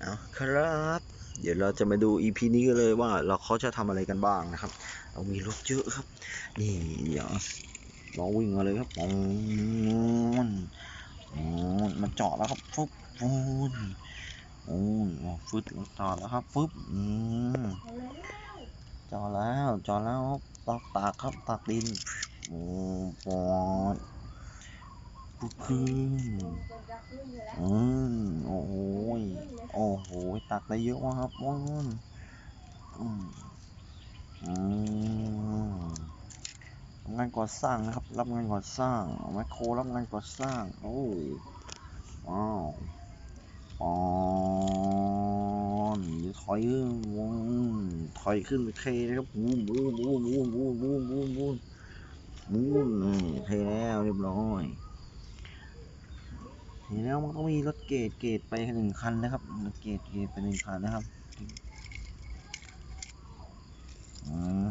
เอาครับ เดี๋ยวเราจะมาดู EP นี้กันเลยว่าเราเขาจะทำอะไรกันบ้างนะครับเรามีรถเยอะครับ นี่เดี๋ยวเราวิ่งมาเลยครับปูนมันจาะแล้วครับฟึบปูนปูนอ๋อฟึบจอดแล้วครับฟึบอืมจอดแล้วจอดแล้วตอกตากครับตากดินโอ้ปอดปุ๊บขึ้นอืม โอ้โห ตักได้เยอะมากครับว้าวอืมอืมทำงานก่อสร้างนะครับ รับงานก่อสร้างแมคโครรับงานก่อสร้าง โอ้ว้าวออเดี๋ยวถอยขึ้นวงถอยขึ้นไปเทนะครับบูมบูมบูมบูมบูมบูมบูมบูมบูมเทแล้วเรียบร้อย เห็นแล้วมันต้องมีรถเกตเกตไปหนึ่งคันนะครับรถเกตเกตไปหนึ่งคันนะครับอืม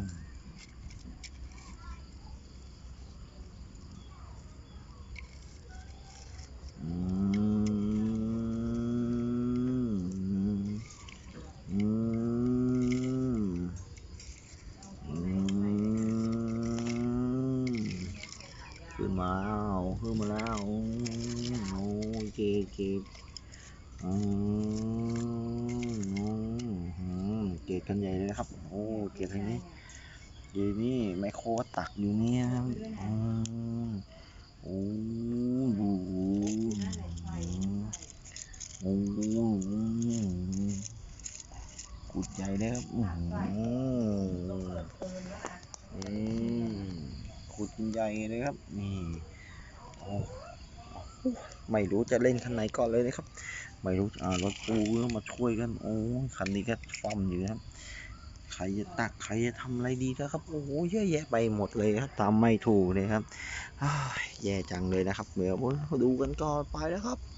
อืมอืมอืมขึ้นมาแล้วขึ้นมาแล้ว เกตเกอืมอืมเกตกันใหญ่เลยนะครับ โอ้เกตทางนี้เดี๋ยวนี้ไมโครตักอยู่นี่ครับอืมโอ้โหโอ้โหขุดใหญ่เลยครับโอ้โหอืมขุดใหญ่เลยครับนี่โอ้ ไม่รู้จะเล่นคันไหนก่อนเลยนะครับ ไม่รู้อ่ารถปูก็มาช่วยกัน โอ้คันนี้ก็ซ่อมอยู่นะครับ ใครจะตักใครจะทำอะไรดีนะครับ โอ้โหเยอะแยะไปหมดเลยครับทำไม่ถูกเลยครับแย่จังเลยนะครับ เดี๋ยวดูกันก่อนไปแล้วครับ